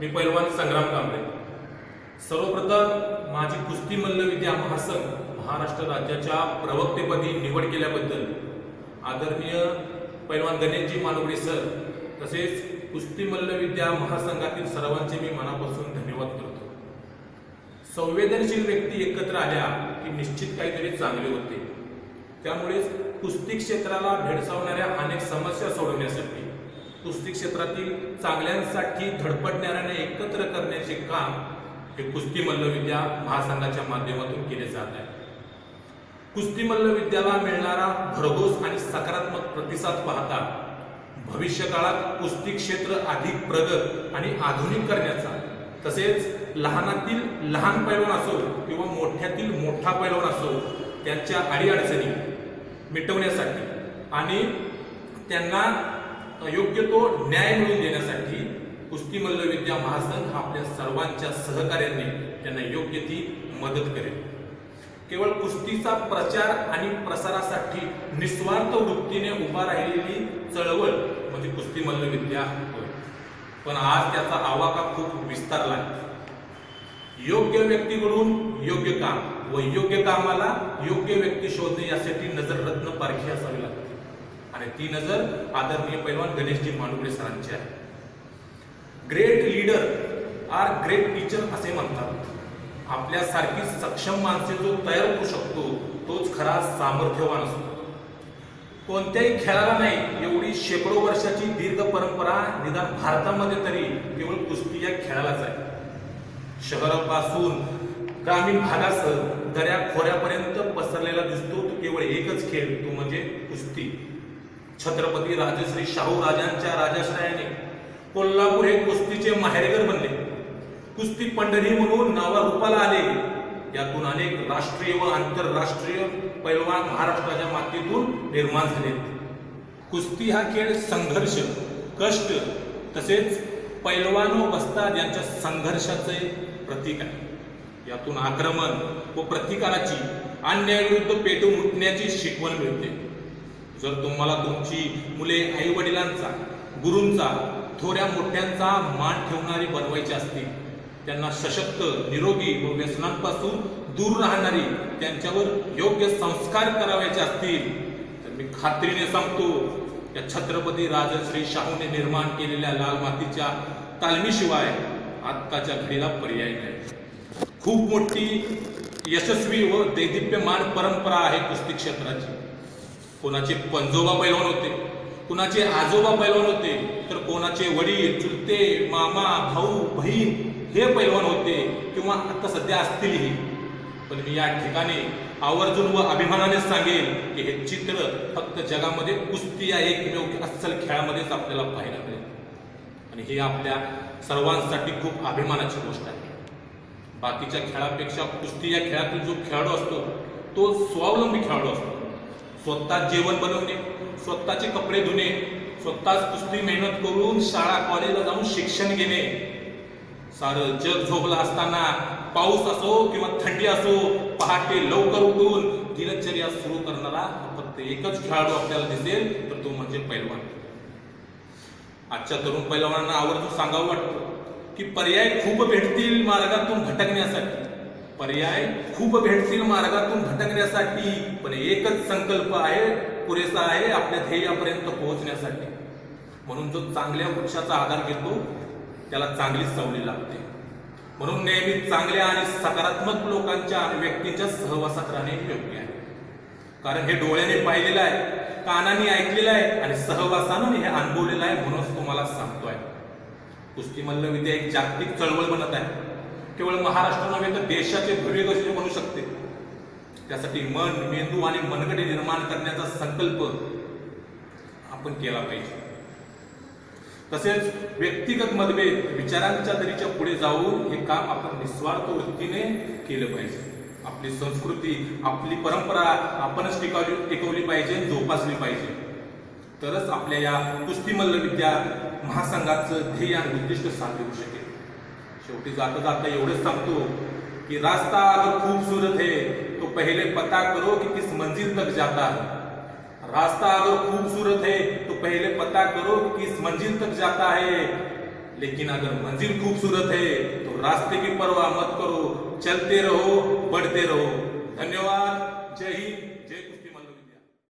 मी पैलवान संग्राम कांबळे. सर्वप्रथम माझी कुस्ती मल्लविद्या महासंघ महाराष्ट्र राज्याच्या प्रवक्तेपदी निवड केल्याबद्दल आदरणीय पैलवान गणेशजी मानवडे सर तसेच कुस्ती मल्लविद्या महासंघातील सर्वांचे मी मनापासून धन्यवाद करतो. संवेदनशील व्यक्ती एकत्र आल्या की निश्चित काहीतरी चांगले होते. त्यामुळेच कुस्ती क्षेत्राला भेडसावणाऱ्या अनेक समस्या सोडवण्यासाठी कुस्ती क्षेत्रातील चांगल्यांसाठी धडपडणाऱ्यांना एकत्र करण्याचे काम हे कुस्ती मल्लविद्या महासंघाच्या माध्यमातून केले जात आहे. कुस्ती मल्लविद्याला मिळणारा भरघोस आणि सकारात्मक प्रतिसाद पाहता भविष्य काळात कुस्ती क्षेत्र अधिक प्रगत आणि आधुनिक करण्याचा तसेच लहानातील लहान पैलवान असो किंवा मोठ्यातील मोठा पैलवान असो त्यांच्या अडीअडचणी मिटवण्यासाठी आणि त्यांना योग्य तो न्याय मिळवून देण्यासाठी कुस्ती मल्लविद्या महासंघ हा आपल्या सर्वांच्या सहकार्याने त्यांना योग्य ती मदत करेल. केवळ कुस्तीचा प्रचार आणि प्रसारासाठी निस्वार्थ वृत्तीने उभा राहिलेली चळवळ म्हणजे कुस्ती मल्लविद्या होय. पण आज त्याचा आवाका खूप विस्तारला योग्य व्यक्तीकडून योग्य काम व योग्य कामाला योग्य व्यक्ती शोधणे यासाठी नजर रत्न पारखी असावी लागते. आणि ती नजर आदरणीय पैलवान गणेशजी मानुकडे सरांची आहे. Great leader are great teacher असे म्हणतात. आपल्यासारखी सक्षम माणसे जो तयार होऊ शकतो तोच खरा सामर्थ्यवान असतो. कोणत्याही खेळाला नाही एवढी शेकडो वर्षाची दीर्घ परंपरा निदान भारतामध्ये तरी केवळ कुस्ती या खेळालाच आहे. शहरापासून ग्रामीण भागासह दऱ्या खोऱ्यापर्यंत पसरलेला दिसतो तो केवळ एकच खेळ तो म्हणजे कुस्ती. छत्रपती राजश्री शाहू राजांच्या राजाश्रयाने कोल्हापूर हे कुस्तीचे माहेरघर बनले. कुस्ती पंढरी म्हणून नावारूपाला आले. यातून अनेक राष्ट्रीय व आंतरराष्ट्रीय पैलवान महाराष्ट्राच्या मातीतून निर्माण झाले. कुस्ती हा खेळ संघर्ष कष्ट तसेच पैलवान व बस्ताद यांच्या संघर्षाचे प्रतीक आहे. यातून आक्रमण व प्रतिकाराची अन्यायाविरुद्ध पेटून उठण्याची शिकवण मिळते. जर तुम्हाला तुमची मुले आई वडिलांचा गुरूंचा थोड्या मोठ्यांचा मान ठेवणारी बनवायची असतील त्यांना सशक्त निरोगी व व्यसनांपासून दूर राहणारी त्यांच्यावर योग्य संस्कार करावायचे असतील तर मी खात्रीने सांगतो या छत्रपती राजश्री शाहूने निर्माण केलेल्या लाल मातीच्या तालमीशिवाय आत्ताच्या घडीला पर्याय नाही. खूप मोठी यशस्वी व दैदिप्यमान परंपरा आहे कुस्ती क्षेत्राची. कोणाचे पंजोबा पैलवान होते कुणाचे आजोबा पैलवान होते तर कोणाचे वडील चुलते मामा भाऊ बहीण हे पैलवान होते किंवा आता सध्या असतीलही पण मी या ठिकाणी आवर्जून व अभिमानाने सांगेल की हे चित्र फक्त जगामध्ये कुस्ती या एकमेव अस्सल खेळामध्येच आपल्याला पाहायला मिळेल. आणि ही आपल्या सर्वांसाठी खूप अभिमानाची गोष्ट आहे. बाकीच्या खेळापेक्षा कुस्ती या खेळातील जो खेळाडू असतो तो स्वावलंबी खेळाडू असतो. स्वतः जेवण बनवणे स्वतःचे कपडे धुणे स्वतःच कुस्ती मेहनत करून शाळा कॉलेजला जाऊन शिक्षण घेणे. सारं जग झोपलं असताना पाऊस असो किंवा थंडी असो पहाटे लवकर उठून दिनचर्या सुरू करणारा फक्त एकच खेळाडू आपल्याला दिसेल तर तो म्हणजे पैलवान. आजच्या तरुण पैलवानांना आवर्जून सांगावं वाटतं की पर्याय खूप भेटतील मार्गातून भटकण्यासाठी. पर्याय खूप भेटतील मार्गातून भटकण्यासाठी. पण एकच संकल्प आहे पुरेसा आहे आपल्या ध्येयापर्यंत पोहोचण्यासाठी. म्हणून जो चांगल्या वृक्षाचा आधार घेतो त्याला चांगलीच सवली लागते. म्हणून नेहमी चांगल्या आणि सकारात्मक लोकांच्या आणि व्यक्तींच्या सहवासात राहणे योग्य आहे. कारण हे डोळ्याने पाहिलेलं आहे कानाने ऐकलेलं आहे आणि सहवासानं हे अनुभवलेलं आहे म्हणूनच तुम्हाला सांगतोय. कुस्ती मल्लविद्या एक जागतिक चळवळ बनत आहे. केवळ महाराष्ट्र नव्हे तर देशाचे भव्य म्हणू शकते? त्यासाठी मन मेंदू आणि मनगडे निर्माण करण्याचा संकल्प आपण केला पाहिजे. तसेच व्यक्तिगत मतभेद विचारांच्या दरीच्या पुढे जाऊन हे काम आपण निस्वार्थ वृत्तीने केलं पाहिजे. आपली संस्कृती आपली परंपरा आपणच टिकावली टिकवली पाहिजे जोपासली पाहिजे. तरच आपल्या या कुस्ती मल्लविद्या महासंघाचं ध्येय आणि उद्दिष्ट साध्य होऊ शकेल शेवटी जाता जाता एवढंच सांगतो कि रास्ता अगर खूबसूरत है तो पहले पता करो कि किस मंजिल तक जाता है। रास्ता अगर खूबसूरत है तो पहले पता करो कि किस मंजिल तक जाता है। लेकिन अगर मंजिल खूबसूरत है तो रास्ते की परवाह मत करो, चलते रहो, बढ़ते रहो। धन्यवाद। जय हिंद।